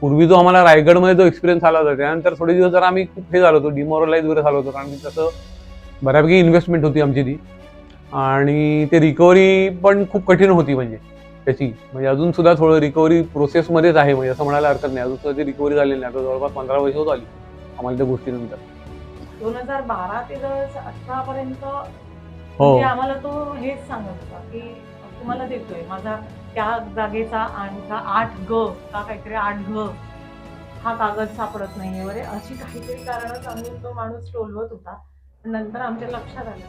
पूर्वी जो आम्हाला रायगडमध्ये जो एक्सपिरियन्स आला होता त्यानंतर थोडे दिवस जरा आम्ही खूप हे झालो होतो डिमोरलाइज वगैरे झालो होतो कारण की तसं बऱ्यापैकी इन्व्हेस्टमेंट होती आमची ती. आणि ते रिकव्हरी पण खूप कठीण होती म्हणजे त्याची. म्हणजे अजून सुद्धा थोडं रिकव्हरी प्रोसेसमध्येच आहे म्हणजे असं म्हणायला हरकत नाही. अजून सुद्धा ती रिकव्हरी झालेली नाही. आता जवळपास पंधरा वर्ष होत आली आम्हाला त्या गोष्टीनंतर. दोन हजार बारा ते हो. म्हणजे आम्हाला तो हेच सांगत होता की तुम्हाला देतोय. माझा त्या जागेचा आणखा आठ ग का काहीतरी आठ घ हा कागद सापडत नाहीये वगैरे अशी काहीतरी कारणं सांगून तो माणूस टोलवत होता. नंतर आमच्या लक्षात आलं.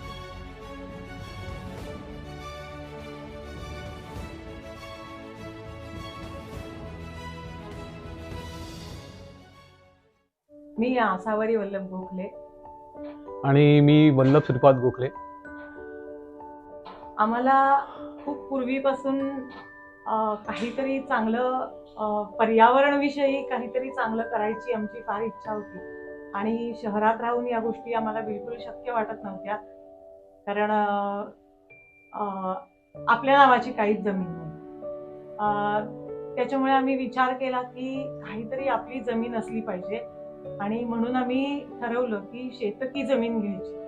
मी आसावरी वल्लभ गोखले. आणि मी वल्लभ श्रीपाद गोखले. आम्हाला खूप पूर्वीपासून काहीतरी चांगलं पर्यावरणविषयी काहीतरी चांगलं करायची आमची फार इच्छा होती. आणि शहरात राहून या गोष्टी आम्हाला बिलकुल शक्य वाटत नव्हत्या. कारण आपल्या नावाची काहीच जमीन नाही. त्याच्यामुळे आम्ही विचार केला की काहीतरी आपली जमीन असली पाहिजे. आणि म्हणून आम्ही ठरवलं की शेतकी जमीन घ्यायची.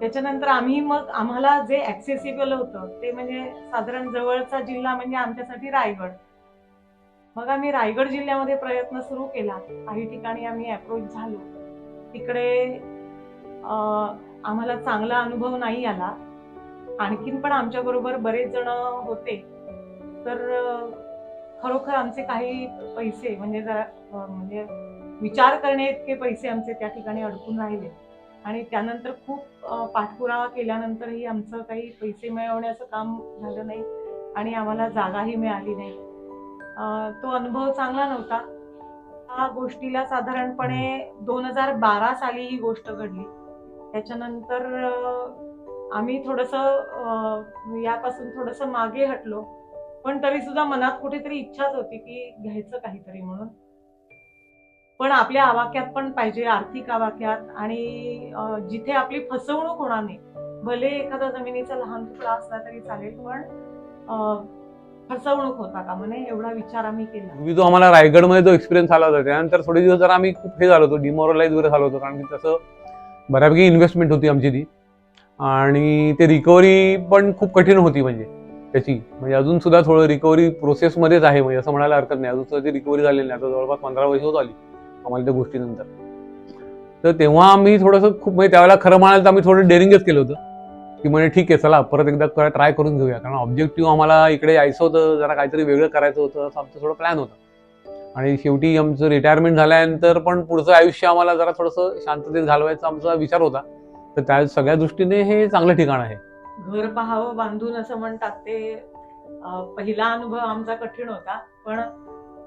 त्याच्यानंतर आम्ही मग आम्हाला जे ऍक्सेसिबल होतं ते म्हणजे साधारण जवळचा जिल्हा म्हणजे आमच्यासाठी रायगड. मग आम्ही रायगड जिल्ह्यामध्ये प्रयत्न सुरू केला. काही ठिकाणी आम्ही अप्रोच झालो. तिकडे आम्हाला चांगला अनुभव नाही आला. आणखीन पण आमच्या बरोबर बरेच जण होते. तर खरोखर आमचे काही पैसे म्हणजे जरा म्हणजे विचार करणे इतके पैसे आमचे त्या ठिकाणी अडकून राहिले. आणि त्यानंतर खूप पाठपुरावा केल्यानंतरही आमचं काही पैसे मिळवण्याचं काम झालं नाही आणि आम्हाला जागाही मिळाली नाही. तो अनुभव चांगला नव्हता. हा गोष्टीला साधारणपणे दोन हजार बारा साली ही गोष्ट घडली. त्याच्यानंतर आम्ही थोडंसं यापासून थोडंसं मागे हटलो. पण तरी सुद्धा मनात कुठेतरी इच्छाच होती की घ्यायचं काहीतरी म्हणून. पण आपल्या आवाक्यात पण पाहिजे आर्थिक आवाक्यात. आणि जिथे आपली फसवणूक होणार नाही भले एखादा जमिनीचा लहान तुकडा असला तरी चालेल पण फसवणूक होता का म्हणे एवढा विचार आम्ही केला. जो आम्हाला रायगडमध्ये जो एक्सपिरियन्स आला होता. त्यानंतर थोडे दिवस जरा आम्ही खूप हे झालो होतो डिमोरलाइज वगैरे झालो होतो कारण की तसं बऱ्यापैकी इन्व्हेस्टमेंट होती आमची ती. आणि ते रिकव्हरी पण खूप कठीण होती म्हणजे त्याची. म्हणजे अजून सुद्धा थोडं रिकव्हरी प्रोसेसमध्येच आहे म्हणजे असं म्हणायला हरकत नाही. अजून सुद्धा ती रिकव्हरी झालेली नाही. आता जवळपास पंधरा वर्ष होत आली. आम्हाला त्या गोष्टीनंतर. तर तेव्हा आम्ही थोडंसं खूप म्हणजे त्यावेळेला खरं म्हणाल तर आम्ही थोडं डेअरिंगच केलं होतं. की म्हणजे ठीक आहे चला परत एकदा ट्राय करून घेऊया. कारण ऑब्जेक्टिव्ह आम्हाला इकडे यायचं होतं जरा काहीतरी वेगळं करायचं होतं असं आमचं थोडं प्लॅन होता. आणि शेवटी आमचं रिटायरमेंट झाल्यानंतर पण पुढचं आयुष्य आम्हाला जरा थोडंसं शांततेत घालवायचा आमचा विचार होता. तर त्या सगळ्या दृष्टीने हे चांगलं ठिकाण आहे. घर पाहावं बांधून असं म्हणतात ते पहिला अनुभव आमचा कठीण होता. पण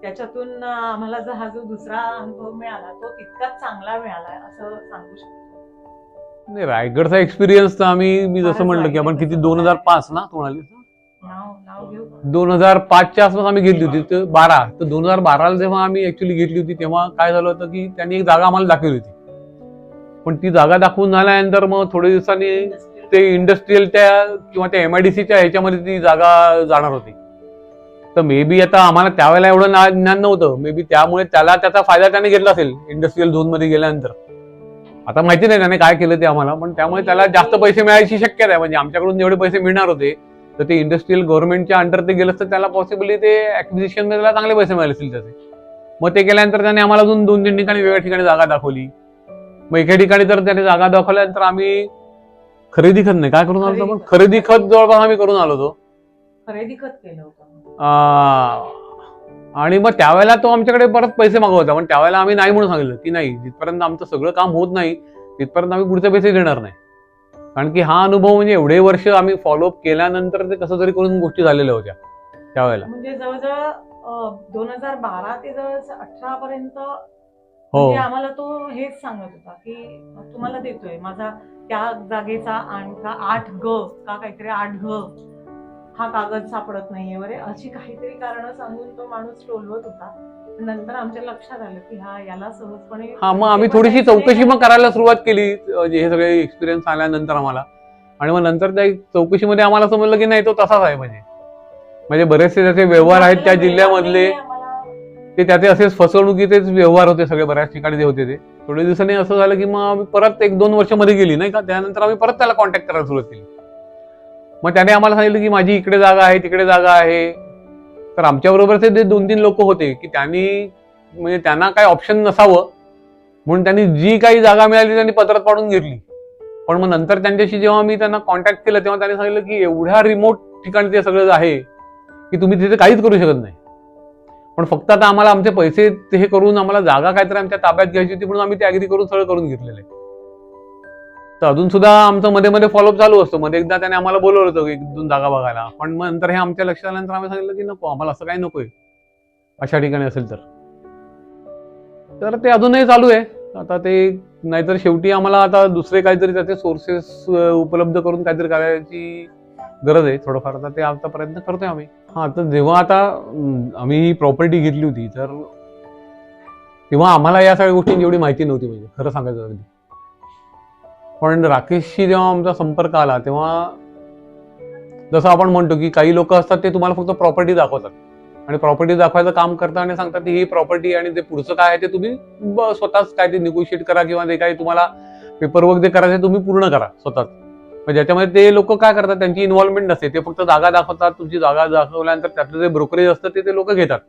त्याच्यातून आम्हाला जो हा जो दुसरा अनुभव मिळाला तो तितकाच चांगला मिळाला असं सांगू शकतो. नाही रायगडचा एक्सपिरियन्स तर आम्ही मी जसं म्हणलं की आपण किती दोन हजार पाच ना तू म्हणाली नाव नाव घेऊ का? दोन हजार पाचच्या आसपास आम्ही घेतली होती तर बारा. तर दोन हजार बाराला जेव्हा आम्ही ऍक्च्युली घेतली होती तेव्हा काय झालं होतं की त्यांनी एक जागा आम्हाला दाखवली होती. पण ती जागा दाखवून झाल्यानंतर मग थोड्या दिवसांनी. ते इंडस्ट्रीयल त्या किंवा त्या एमआयडीसीच्या ह्याच्यामध्ये ती जागा जाणार होती. तर मे बी आता आम्हाला त्यावेळेला एवढं ज्ञान नव्हतं. मे बी त्यामुळे त्याला त्याचा फायदा त्याने घेतला असेल इंडस्ट्रीयल झोनमध्ये गेल्यानंतर. आता माहिती नाही त्याने काय केलं ते आम्हाला पण त्यामुळे त्याला जास्त पैसे मिळायची शक्यता आहे. म्हणजे आमच्याकडून जेवढे पैसे मिळणार होते तर ते इंडस्ट्रीयल गव्हर्नमेंटच्या अंडर ते गेलं तर त्याला पॉसिबली ते ऍक्विजिशनमध्ये त्याला चांगले पैसे मिळाले असतील त्याचे. मग ते केल्यानंतर त्याने आम्हाला अजून दोन तीन ठिकाणी वेगळ्या ठिकाणी जागा दाखवली. मग एका ठिकाणी तर त्याने जागा दाखवल्यानंतर आम्ही खरेदी खत नाही. काय करून आलो होतो आपण? खरेदी खत जवळपास आम्ही करून आलो होतो. खरेदी खत केलं होतं. आ, आणि मग त्यावेळेला तो आमच्याकडे परत पैसे मागवत पण त्यावेळेला आम्ही नाही म्हणून सांगितलं की नाही जिथपर्यंत आमचं सगळं काम होत नाही तिथपर्यंत आम्ही पुढचे पैसे देणार नाही. कारण की हा अनुभव म्हणजे एवढे वर्ष आम्ही फॉलोअप केल्यानंतर ते कसं तरी करून गोष्टी झालेल्या होत्या त्यावेळेला. म्हणजे जवळजवळ दोन हजार बारा ते जवळ अठरा पर्यंत हो. म्हणजे आम्हाला तो हेच सांगत होता की तुम्हाला देतोय. माझा त्या जागेचा आठ ग का काहीतरी आठ घ हा कागद सापडत नाहीये वगैरे अशी काहीतरी कारणं सांगून तो माणूस टोलवत होता. नंतर आमच्या लक्षात आलं की हा याला सहजपणे हा मग आम्ही थोडीशी चौकशी मग करायला सुरुवात केली हे सगळे एक्सपिरियन्स आल्यानंतर आम्हाला. आणि मग नंतर त्या चौकशीमध्ये आम्हाला समजलं की नाही तो तसाच आहे म्हणजे म्हणजे बरेचसे त्याचे व्यवहार आहेत त्या जिल्ह्यामधले ते त्याचे असेच फसवणुकीचेच व्यवहार होते सगळे बऱ्याच ठिकाणी जे होते ते. थोड्या दिवसांनी असं झालं की मग आम्ही परत एक दोन वर्षमध्ये गेली नाही का? त्यानंतर आम्ही परत त्याला कॉन्टॅक्ट करायला सुरुवात केली. मग त्याने आम्हाला सांगितलं की माझी इकडे जागा आहे तिकडे जागा आहे. तर आमच्याबरोबरचे ते जे दोन तीन लोक होते की त्यांनी म्हणजे त्यांना काही ऑप्शन नसावं. म्हणून त्यांनी जी काही जागा मिळाली त्यांनी पत्रात पाडून घेतली. पण मग नंतर त्यांच्याशी जेव्हा मी त्यांना कॉन्टॅक्ट केलं तेव्हा त्यांनी सांगितलं की एवढ्या रिमोट ठिकाणी ते सगळं आहे की तुम्ही तिथे काहीच करू शकत नाही. पण फक्त आता आम्हाला आमचे पैसे ते हे करून आम्हाला जागा काहीतरी आमच्या ताब्यात घ्यायची होती म्हणून आम्ही ते अग्री करून सगळं करून घेतलेलं आहे. तर अजून सुद्धा आमचं मध्ये मध्ये फॉलोअप चालू असतो. मध्ये एकदा त्याने आम्हाला बोलवलं होतं एक दोन जागा बघायला. पण मग नंतर हे आमच्या लक्षात आल्यानंतर आम्ही सांगितलं की नको आम्हाला असं काही नकोय. अशा ठिकाणी असेल तर. तर ते अजूनही चालू आहे. आता ते नाहीतर शेवटी आम्हाला आता दुसरे काहीतरी त्याचे सोर्सेस उपलब्ध करून काहीतरी करायची गरज आहे थोडंफार. आता ते आता प्रयत्न करतोय आम्ही. हा तर जेव्हा आता आम्ही ही प्रॉपर्टी घेतली होती तर तेव्हा आम्हाला या सगळ्या गोष्टींची एवढी माहिती नव्हती म्हणजे खरं सांगायचं अगदी. पण राकेशशी जेव्हा आमचा संपर्क आला तेव्हा जसं आपण म्हणतो की काही लोक असतात ते तुम्हाला फक्त प्रॉपर्टी दाखवतात. आणि प्रॉपर्टी दाखवायचं काम करतात आणि सांगतात की ही प्रॉपर्टी आणि ते पुढचं काय आहे ते तुम्ही स्वतःच काय ते निगोशिएट करा किंवा जे काही तुम्हाला पेपर वर्क जे करायचं तुम्ही पूर्ण करा स्वतःच. ज्याच्यामध्ये ते लोक काय करतात त्यांची इन्व्हॉल्वमेंट नसते. ते फक्त जागा दाखवतात तुमची जागा दाखवल्यानंतर त्यातलं जे ब्रोकरेज असतं ते ते लोक घेतात.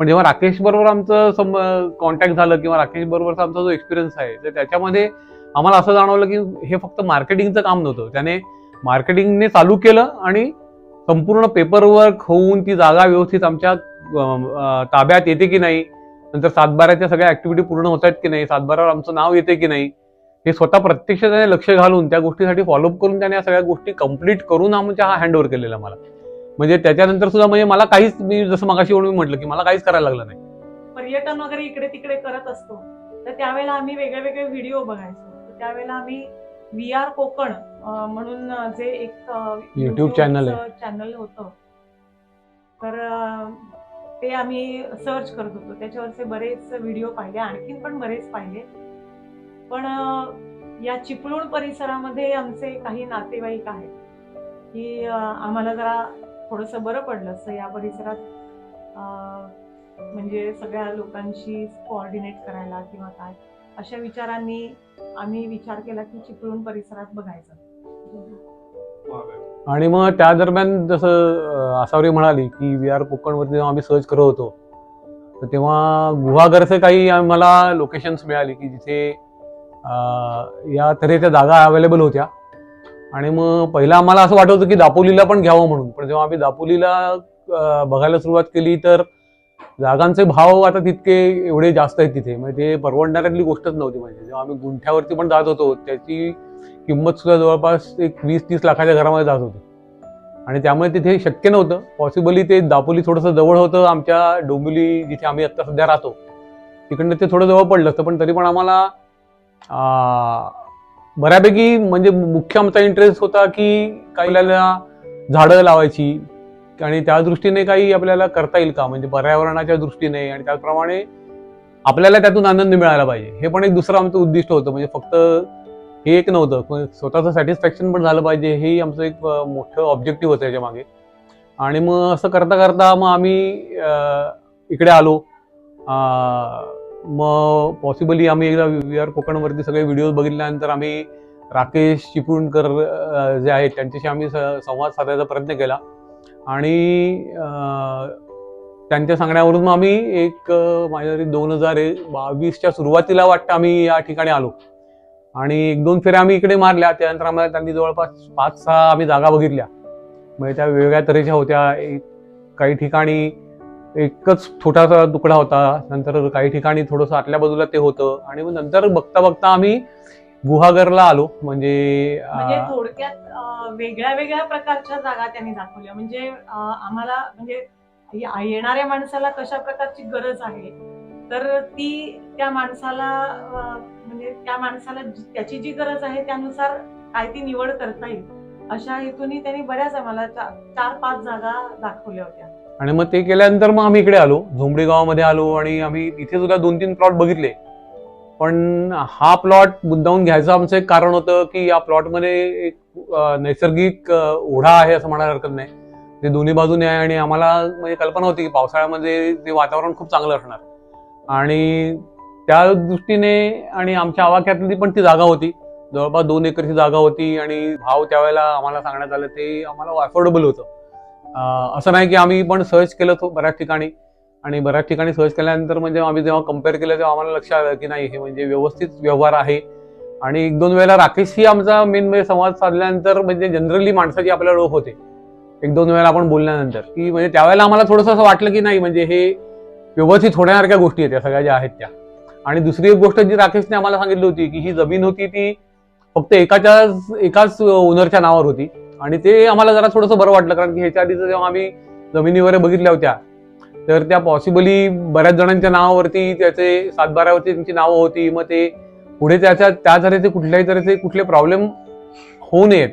पण जेव्हा राकेश बरोबर आमचं कॉन्टॅक्ट झालं किंवा राकेश बरोबरचा आमचा जो एक्सपिरियन्स आहे तर त्याच्यामध्ये आम्हाला असं जाणवलं की हे फक्त मार्केटिंगचं काम नव्हतं. त्याने मार्केटिंगने चालू केलं आणि संपूर्ण पेपरवर्क होऊन ती जागा व्यवस्थित आमच्या ताब्यात येते की नाही? नंतर सातबाराच्या सगळ्या ऍक्टिव्हिटी पूर्ण होत आहेत की नाही? सातबारावर आमचं नाव येते की नाही? हे स्वतः प्रत्यक्ष त्याने लक्ष घालून त्या गोष्टीसाठी फॉलोअप करून त्याने या सगळ्या गोष्टी कंप्लीट करून आमच्या हा हँडओव्हर केलेला मला. म्हणजे त्याच्यानंतर सुद्धा म्हणजे मला काहीच मी जसं मगाशी म्हणून मी म्हटलं की मला काहीच करायला लागलं नाही. पर्यटन वगैरे इकडे तिकडे करत असतो. तर त्यावेळेला आम्ही वेगळे वेगळे व्हिडिओ बघायचो. त्यावेळेला आम्ही व्ही आर कोकण म्हणून जे एक YouTube channel आहे. चॅनल होतं. तर ते आम्ही सर्च करत होतो. त्याच्यावरचे बरेच व्हिडिओ पाहिले आणखीन पण बरेच पाहिले. पण या चिपळूण परिसरामध्ये आमचे काही नातेवाईक आहेत की आम्हाला जरा थोडंसं बरं पडलं. असं या परिसरात म्हणजे सगळ्या लोकांशी कोऑर्डिनेट करायला किंवा काय अशा विचारांनी आम्ही विचार केला की चिपळूण परिसरात बघायचं. आणि मग त्या दरम्यान जसं आसावरी म्हणाली की वी आर कोकणवरती जेव्हा आम्ही सर्च करत होतो तर तेव्हा गुहागरचे काही आम्हाला लोकेशन्स मिळाली की जिथे या तऱ्हेच्या जागा अवेलेबल होत्या. आणि मग पहिलं आम्हाला असं वाटत होतं की दापोलीला पण घ्यावं म्हणून. पण जेव्हा आम्ही दापोलीला बघायला सुरुवात केली तर जागांचे भाव आता तितके एवढे जास्त आहेत तिथे. म्हणजे ते परवडणाऱ्यातली गोष्टच नव्हती म्हणजे. जेव्हा आम्ही गुंठ्यावरती पण जात होतो त्याची किंमत सुद्धा जवळपास एक वीस तीस लाखाच्या घरामध्ये जात होती. आणि त्यामुळे तिथे शक्य नव्हतं. पॉसिबली ते दापोली थोडंसं जवळ होतं आमच्या डोंबिवली जिथे आम्ही आत्ता सध्या राहतो. तिकडनं ते थोडं जवळ पडलं असतं पण तरी पण आम्हाला बऱ्यापैकी म्हणजे मुख्य आमचा इंटरेस्ट होता की काही झाडं लावायची आणि त्या दृष्टीने काही आपल्याला करता येईल का? म्हणजे पर्यावरणाच्या दृष्टीने आणि त्याचप्रमाणे आपल्याला त्यातून आनंद मिळायला पाहिजे. हे पण एक दुसरं आमचं उद्दिष्ट होतं. म्हणजे फक्त हे एक नव्हतं. पण स्वतःचं सॅटिस्फॅक्शन पण झालं पाहिजे. हेही आमचं एक मोठं ऑब्जेक्टिव्ह होतं याच्या मागे. आणि मग असं करता करता मग आम्ही इकडे आलो. मग पॉसिबली आम्ही एकदा व्ही आर कोकणवरती सगळे व्हिडिओ बघितल्यानंतर आम्ही राकेश चिपळूणकर जे आहेत त्यांच्याशी आम्ही स- संवाद साधायचा प्रयत्न केला. आणि त्यांच्या सांगण्यावरून मग आम्ही एक माझ्या तरी दोन हजार बावीसच्या सुरुवातीला वाटतं आम्ही या ठिकाणी आलो. आणि एक दोन फेऱ्या आम्ही इकडे मारल्या. त्यानंतर आम्हाला त्यांनी जवळपास पाच सहा आम्ही जागा बघितल्या. म्हणजे त्या वेगवेगळ्या तऱ्हेच्या होत्या. एक काही ठिकाणी एकच छोटासा तुकडा होता. नंतर काही ठिकाणी थोडंसं आतल्या बाजूला ते होतं. आणि मग नंतर बघता बघता आम्ही गुहागरला आलो म्हणजे म्हणजे थोडक्यात वेगळ्या वेगळ्या प्रकारच्या जागा त्यांनी दाखवल्या. म्हणजे आम्हाला म्हणजे येणाऱ्या माणसाला कशा प्रकारची गरज आहे? तर ती त्या माणसाला म्हणजे त्या माणसाला त्याची जी गरज आहे त्यानुसार काय ती निवड करता येईल अशा हेतूनी त्यांनी बऱ्याच आम्हाला चार पाच जागा दाखवल्या होत्या. आणि मग ते केल्यानंतर मग आम्ही इकडे आलो झोंबडी गावामध्ये आलो आणि आम्ही इथे सुद्धा दोन तीन प्लॉट बघितले. पण हा प्लॉट मुद्दाहून घ्यायचं आमचं एक कारण होतं की या प्लॉटमध्ये एक नैसर्गिक ओढा आहे असं म्हणायला हरकत नाही. ते दोन्ही बाजूने आहे आणि आम्हाला म्हणजे कल्पना होती की पावसाळ्यामध्ये ते वातावरण खूप चांगलं असणार. आणि त्या दृष्टीने आणि आमच्या आवाक्यातली पण ती जागा होती. जवळपास दोन एकरची जागा होती आणि भाव त्यावेळेला आम्हाला सांगण्यात आलं ते आम्हाला अफोर्डेबल होतं. असं नाही की आम्ही पण सर्च केलं तो बऱ्याच ठिकाणी. आणि बऱ्याच ठिकाणी सर्च केल्यानंतर म्हणजे आम्ही जेव्हा कंपेअर केलं तेव्हा आम्हाला लक्षात आलं की नाही हे म्हणजे व्यवस्थित व्यवहार आहे. आणि एक दोन वेळेला राकेशशी आमचा मेन म्हणजे संवाद साधल्यानंतर म्हणजे जनरली माणसाची आपल्याला ओळख होते. एक दोन वेळेला आपण बोलल्यानंतर की म्हणजे त्यावेळेला आम्हाला थोडंसं असं वाटलं की नाही म्हणजे हे व्यवस्थित होण्यासारख्या गोष्टी आहेत त्या सगळ्या ज्या आहेत त्या. आणि दुसरी एक गोष्ट जी राकेशने आम्हाला सांगितली होती की ही जमीन होती ती फक्त एकाच्या एकाच ओनरच्या नावावर होती. आणि ते आम्हाला जरा थोडंसं बरं वाटलं कारण की ह्याच्या आधीच जेव्हा आम्ही जमिनी वगैरे बघितल्या होत्या तर त्या पॉसिबली बऱ्याच जणांच्या नावावरती त्याचे सातबाऱ्यावरती त्यांची नावं होती. मग ते पुढे त्याच्या त्या तऱ्हेचे कुठल्याही तऱ्हेचे कुठले प्रॉब्लेम होऊ नयेत.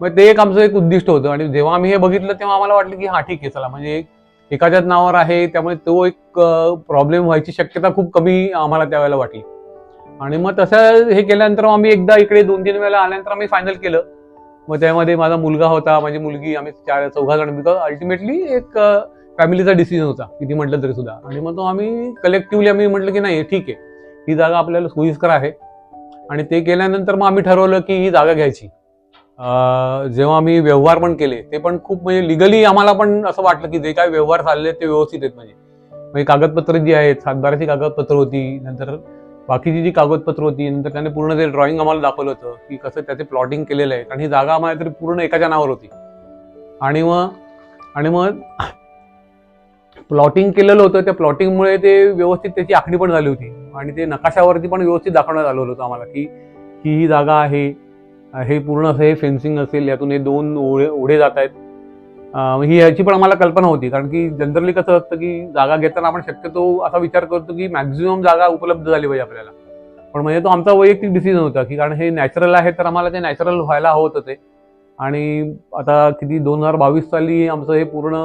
मग ते एक आमचं एक उद्दिष्ट होतं. आणि जेव्हा आम्ही हे बघितलं तेव्हा आम्हाला वाटलं की हा ठीक आहे चला. म्हणजे एकाच्याच नावावर आहे. त्यामुळे तो एक प्रॉब्लेम व्हायची शक्यता खूप कमी आम्हाला त्यावेळेला वाटली. आणि मग तसं हे केल्यानंतर मग आम्ही एकदा इकडे दोन तीन वेळेला आल्यानंतर आम्ही फायनल केलं. मग त्यामध्ये माझा मुलगा होता. माझी मुलगी आम्ही चार चौघा जण बिकॉज अल्टिमेटली एक फॅमिलीचा डिसिजन होता किती म्हटलं तरी सुद्धा. आणि मग तो आम्ही कलेक्टिव्हली आम्ही म्हटलं की नाही ठीक आहे. ही जागा आपल्याला सोयीस्कर आहे. आणि ते केल्यानंतर मग आम्ही ठरवलं की ही जागा घ्यायची. जेव्हा आम्ही व्यवहार पण केले ते पण खूप म्हणजे लिगली आम्हाला पण असं वाटलं की जे काही व्यवहार चालले ते व्यवस्थित आहेत म्हणजे. म्हणजे कागदपत्र जी आहेत सातबाराची कागदपत्र होती नंतर बाकीची जी कागदपत्र होती नंतर त्याने पूर्ण ते ड्रॉइंग आम्हाला दाखवलं होतं की कसं त्याचे प्लॉटिंग केलेलं आहे. आणि ही जागा आम्हाला तरी पूर्ण एकाच्या नावावर होती. आणि मग आणि मग प्लॉटिंग केलेलं होतं त्या प्लॉटिंगमुळे ते व्यवस्थित त्याची आखणी पण झाली होती. आणि ते नकाशावरती पण व्यवस्थित दाखवण्यात आलं होतं आम्हाला की ही ही जागा आहे हे पूर्ण असं हे फेन्सिंग असेल यातून हे दोन ओढे ओढे जात आहेत. ही याची पण आम्हाला कल्पना होती कारण की जनरली कसं असतं की जागा घेताना आपण शक्यतो असा विचार करतो की मॅक्झिमम जागा उपलब्ध झाली पाहिजे आपल्याला. पण म्हणजे तो आमचा वैयक्तिक डिसिजन होता की कारण हे नॅचरल आहे तर आम्हाला ते नॅचरल व्हायला हवं होतं ते. आणि आता किती दोन हजार बावीस साली आमचं हे पूर्ण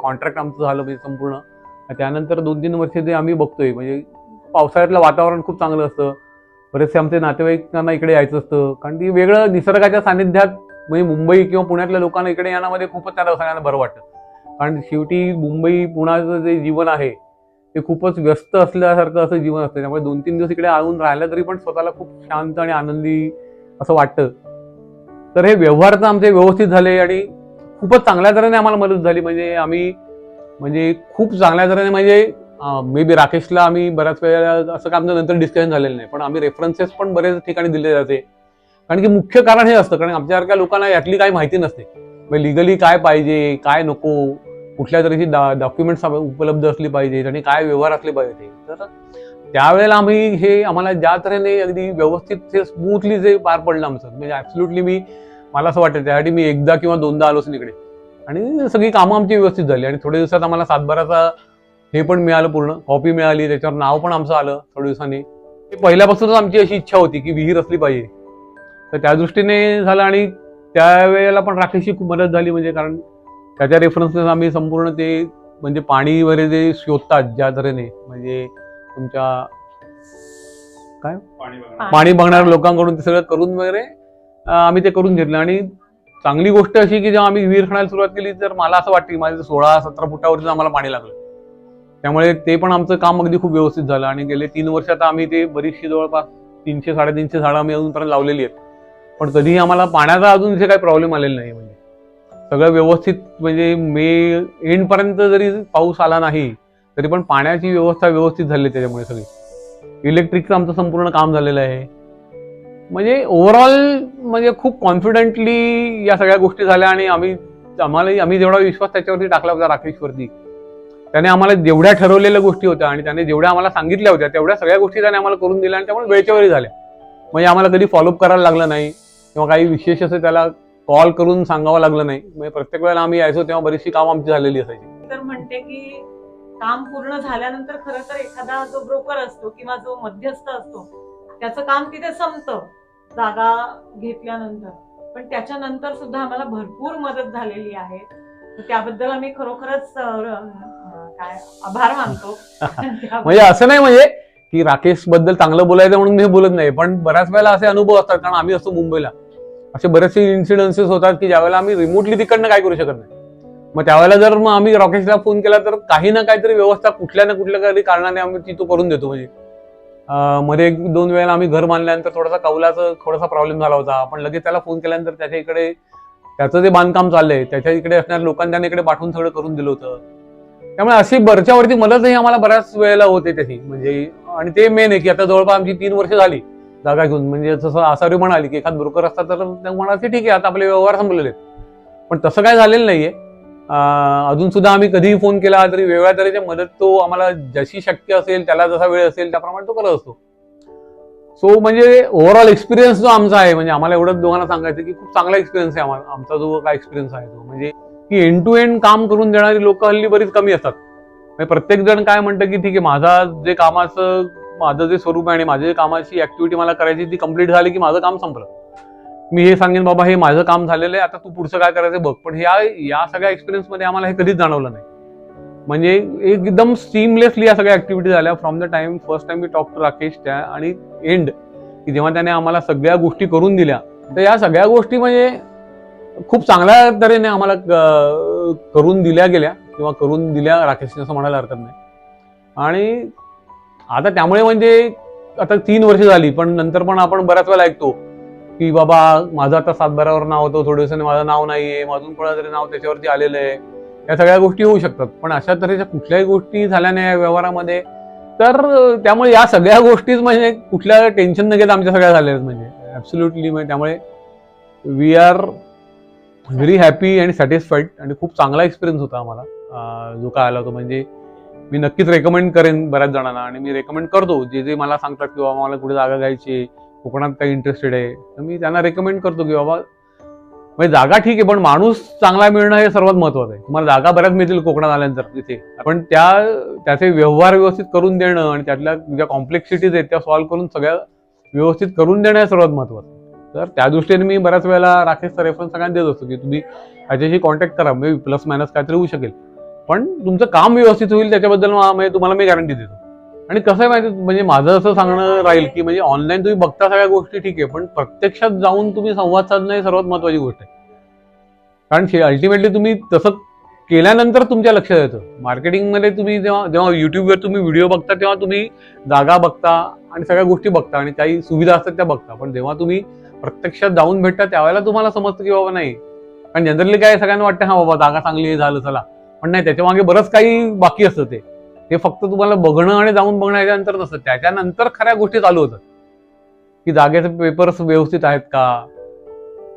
कॉन्ट्रॅक्ट आमचं झालं म्हणजे संपूर्ण. त्यानंतर दोन तीन वर्ष ते आम्ही बघतोय म्हणजे पावसाळ्यातलं वातावरण खूप चांगलं असतं. बरेचसे आमचे नातेवाईकांना इकडे यायचं असतं. कारण ती वेगळं निसर्गाच्या सानिध्यात म्हणजे मुंबई किंवा पुण्यातल्या लोकांना इकडे येण्यामध्ये खूपच त्यांना सगळ्यांना बरं वाटतं. कारण शेवटी मुंबई पुण्याचं जे जीवन आहे ते खूपच व्यस्त असल्यासारखं असं जीवन असतं. त्यामुळे दोन तीन दिवस इकडे आणून राहिलं तरी पण स्वतःला खूप शांत आणि आनंदी असं वाटतं. तर हे व्यवहार तर आमचे व्यवस्थित झाले आणि खूपच चांगल्या तऱ्हेने आम्हाला मदत झाली. म्हणजे आम्ही म्हणजे खूप चांगल्या तऱ्हेने म्हणजे मे बी राकेशला आम्ही बऱ्याच वेळेला असं काय आमचं नंतर डिस्कशन झालेलं नाही. पण आम्ही रेफरन्सेस पण बरेच ठिकाणी दिले जाते. कारण की मुख्य कारण हे असतं. कारण आमच्यासारख्या लोकांना यातली काही माहिती नसते. म्हणजे लिगली काय पाहिजे काय नको कुठल्या तऱ्हेची डॉक्युमेंट्स उपलब्ध असली पाहिजे आणि काय व्यवहार असले पाहिजे तर त्यावेळेला आम्ही हे आम्हाला ज्या तऱ्हेने अगदी व्यवस्थित ते स्मूथली जे पार पडलं आमचं म्हणजे ऍब्सल्युटली मी मला असं वाटतं त्यासाठी मी एकदा किंवा दोनदा आलोच इकडे. आणि सगळी कामं आमची व्यवस्थित झाली आणि थोड्या दिवसात आम्हाला सातबाराचा हे पण मिळालं पूर्ण कॉपी मिळाली त्याच्यावर नाव पण आमचं आलं थोड्या दिवसांनी. पहिल्यापासूनच आमची अशी इच्छा होती की विहीर असली पाहिजे. तर त्या दृष्टीने झालं आणि त्यावेळेला पण राकेशची खूप मदत झाली म्हणजे कारण त्याच्या रेफरन्सने आम्ही संपूर्ण ते म्हणजे पाणी वगैरे जे शोधतात ज्या तऱ्हेने म्हणजे तुमच्या पाणी बघणाऱ्या लोकांकडून ते सगळं करून वगैरे आम्ही ते करून घेतलं. आणि चांगली गोष्ट अशी की जेव्हा आम्ही विहीर खणायला सुरुवात केली तर मला असं वाटतं की माझं सोळा सतरा फुटावरती आम्हाला पाणी लागलं. त्यामुळे ते पण आमचं काम अगदी खूप व्यवस्थित झालं. आणि गेले तीन वर्षात आम्ही ते बरीचशी जवळपास तीनशे साडेतीनशे झाडं आम्ही अजूनपर्यंत लावलेली आहेत. पण कधीही आम्हाला पाण्याचा अजून इथे काही प्रॉब्लेम आलेला नाही. म्हणजे सगळं व्यवस्थित म्हणजे मे एंड पर्यंत जरी पाऊस आला नाही तरी पण पाण्याची व्यवस्था व्यवस्थित झाली त्याच्यामुळे सगळी. इलेक्ट्रिकचं आमचं संपूर्ण काम झालेलं आहे. म्हणजे ओव्हरऑल म्हणजे खूप कॉन्फिडेंटली या सगळ्या गोष्टी झाल्या आणि आम्ही आम्हाला आम्ही जेवढा विश्वास त्याच्यावरती टाकला होता राकेशवरती त्याने आम्हाला जेवढ्या ठरवलेल्या गोष्टी होत्या आणि त्याने जेवढ्या आम्हाला सांगितल्या होत्या तेवढ्या सगळ्या गोष्टी त्याने आम्हाला करून दिल्या आणि त्यामुळे वेळच्या वेळी झाल्या. म्हणजे आम्हाला कधी फॉलोअप करायला लागलं नाही किंवा काही विशेष असं त्याला कॉल करून सांगावं लागलं नाही. म्हणजे प्रत्येक वेळेला आम्ही यायचो तेव्हा बरीचशी काम आमची झालेली असायची. तर म्हणते की काम पूर्ण झाल्यानंतर खरं तर एखादा जो ब्रोकर असतो किंवा जो मध्यस्थ असतो त्याचं काम तिथे संपतं जागा घेतल्यानंतर. पण त्याच्यानंतर सुद्धा आम्हाला भरपूर मदत झालेली आहे. त्याबद्दल आम्ही खरोखरच काय आभार मानतो. म्हणजे असं नाही म्हणजे की राकेशबद्दल चांगलं बोलायचं म्हणून मी बोलत नाही पण बऱ्याच वेळेला असे अनुभव असतात. कारण आम्ही असतो मुंबईला. असे बरेचसे इन्सिडन्सेस होतात की ज्यावेळेला आम्ही रिमोटली तिकडनं काय करू शकत नाही. मग त्यावेळेला जर मग आम्ही राकेशला फोन केला तर काही ना काहीतरी व्यवस्था कुठल्या ना कुठल्या काही कारणाने आम्ही ती तो करून देतो. म्हणजे मध्ये एक दोन वेळेला आम्ही घर बांधल्यानंतर थोडासा कौलाचा थोडासा प्रॉब्लेम झाला होता. आपण लगेच त्याला फोन केल्यानंतर त्याच्या इकडे त्याचं जे बांधकाम चाललंय त्याच्या इकडे असणाऱ्या लोकांनी त्याने इकडे पाठवून सगळं करून दिलं होतं. त्यामुळे अशी वरच्यावरती मदतही आम्हाला बऱ्याच वेळेला होते त्याची म्हणजे आणि ते मेन आहे की आता जवळपास आमची तीन वर्ष झाली जागा घेऊन. म्हणजे जसं आसारी म्हणाली की एखाद ब्रोकर असता तर म्हणा की ठीक आहे आता आपले व्यवहार संपलेले आहेत. पण तसं काय झालेलं नाहीये. अजून सुद्धा आम्ही कधीही फोन केला तरी वेगळ्या तऱ्हेच्या मदत तो आम्हाला जशी शक्य असेल त्याला जसा वेळ असेल त्याप्रमाणे तो करत असतो. सो म्हणजे ओव्हरऑल एक्सपिरियन्स जो आमचा आहे म्हणजे आम्हाला एवढंच दोघांना सांगायचं की खूप चांगला एक्सपिरियन्स आहे आम्हाला आमचा जो काय एक्सपिरियन्स आहे तो. म्हणजे की एंड टू एंड काम करून देणारी लोक हल्ली बरीच कमी असतात. म्हणजे प्रत्येक जण काय म्हणतं की ठीक आहे माझा जे कामाचं माझं जे स्वरूप आहे आणि माझ्या जे कामाची ऍक्टिव्हिटी मला करायची ती कंप्लीट झाली की माझं काम संपलं. मी हे सांगेन बाबा हे माझं काम झालेलं आहे आता तू पुढचं काय करायचं बघ. पण ह्या या सगळ्या एक्सपिरियन्समध्ये आम्हाला हे कधीच जाणवलं नाही. म्हणजे एकदम सिमलेसली या सगळ्या ऍक्टिव्हिटी झाल्या. From the time first time me talk to Rakesh त्या आणि एंड की जेव्हा त्याने आम्हाला सगळ्या गोष्टी करून दिल्या. तर या सगळ्या गोष्टी म्हणजे खूप चांगल्या तऱ्हेने आम्हाला करून दिल्या गेल्या किंवा करून दिल्या राकेशने असं म्हणायला हरकत नाही. आणि आता त्यामुळे म्हणजे आता तीन वर्ष झाली पण नंतर पण आपण बऱ्याच वेळा ऐकतो की बाबा माझं आता सातबारावर नाव होतं थोड्या दिवसांनी माझं नाव नाहीये अजून कोणातरी नाव त्याच्यावरती आलेलं आहे. या सगळ्या गोष्टी होऊ शकतात. पण अशा तऱ्हेच्या कुठल्याही गोष्टी झाल्या नाही या व्यवहारामध्ये. तर त्यामुळे या सगळ्या गोष्टीच म्हणजे कुठल्या टेन्शन न घेता आमच्या सगळ्या झाल्या आहेत म्हणजे. ऍब्सोल्युटली म्हणजे त्यामुळे वी आर व्हेरी हॅपी आणि सॅटिस्फाईड आणि खूप चांगला एक्सपिरियन्स होता आम्हाला. जो काय आला होता म्हणजे मी नक्कीच रेकमेंड करेन बऱ्याच जणांना आणि मी रेकमेंड करतो. जे जे मला सांगतात की बाबा मला कुठे जागा घ्यायची आहे, कोकणात काही इंटरेस्टेड आहे तर मी त्यांना रेकमेंड करतो की बाबा म्हणजे जागा ठीक आहे पण माणूस चांगला मिळणं हे सर्वात महत्वाचं आहे. तुम्हाला जागा बऱ्याच मिळतील कोकणात आल्यानंतर तिथे. पण त्या त्याचे व्यवहार व्यवस्थित करून देणं आणि त्यातल्या ज्या कॉम्प्लेक्सिटीज आहेत त्या सॉल्व्ह करून सगळ्या व्यवस्थित करून देणं हे सर्वात महत्वाचं तर त्या दृष्टीने मी बऱ्याच वेळेला राकेशचा रेफरन्स सगळ्यांना देत असतो की तुम्ही त्याच्याशी कॉन्टॅक्ट करा म्हणजे प्लस मायनस काहीतरी होऊ शकेल. पण तुमचं काम व्यवस्थित होईल त्याच्याबद्दल म्हणजे तुम्हाला मी गॅरंटी देतो. आणि कसं आहे माहिती म्हणजे माझं असं सांगणं राहील की म्हणजे ऑनलाईन तुम्ही बघता सगळ्या गोष्टी ठीक आहे पण प्रत्यक्षात जाऊन तुम्ही संवाद साधणं ही सर्वात महत्वाची गोष्ट आहे. कारण अल्टिमेटली तुम्ही तसं केल्यानंतर तुमच्या लक्षात येतं. मार्केटिंगमध्ये तुम्ही जेव्हा जेव्हा युट्यूबवर तुम्ही व्हिडिओ बघता तेव्हा तुम्ही जागा बघता आणि सगळ्या गोष्टी बघता आणि काही सुविधा असतात त्या बघता. पण जेव्हा तुम्ही प्रत्यक्षात जाऊन भेटता त्यावेळेला तुम्हाला समजतं की बाबा नाही. कारण जनरली काय सगळ्यांना वाटतं हा बाबा जागा चांगली आहे झालं चला. पण नाही त्याच्यामागे बरंच काही बाकी असतं ते. ते फक्त तुम्हाला बघणं आणि जाऊन बघणं याच्यानंतर नसतं. त्याच्यानंतर खऱ्या गोष्टी चालू होतात. की जागेचे पेपर्स व्यवस्थित आहेत का?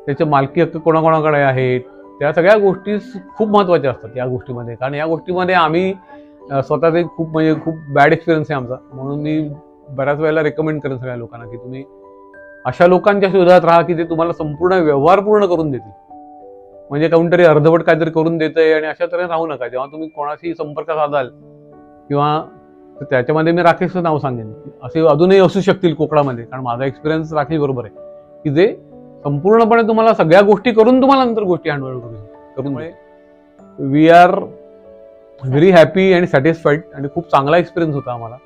त्याचे मालकी हक्क कोणाकोणाकडे आहेत? त्या सगळ्या गोष्टी खूप महत्त्वाच्या असतात या गोष्टीमध्ये. कारण या गोष्टीमध्ये आम्ही स्वतःचे खूप म्हणजे खूप बॅड एक्सपिरियन्स आहे आमचा. म्हणून मी बऱ्याच वेळेला रेकमेंड करेन सगळ्या लोकांना की तुम्ही अशा लोकांच्या शोधात राहा की ते तुम्हाला संपूर्ण व्यवहार पूर्ण करून देतील. म्हणजे कोणतरी अर्धवट काहीतरी करून देतंय आणि अशा तऱ्हेने राहू नका. जेव्हा तुम्ही कोणाशी संपर्क साधाल किंवा त्याच्यामध्ये मी राकेशचं नाव सांगेन. असे अजूनही असू शकतील कोकणामध्ये कारण माझा एक्सपिरियन्स राकेश बरोबर आहे. की जे संपूर्णपणे तुम्हाला सगळ्या गोष्टी करून तुम्हाला नंतर गोष्टी हँडल करू करून वी आर व्हेरी हॅपी आणि सॅटिस्फाईड आणि खूप चांगला एक्सपिरियन्स होता आम्हाला.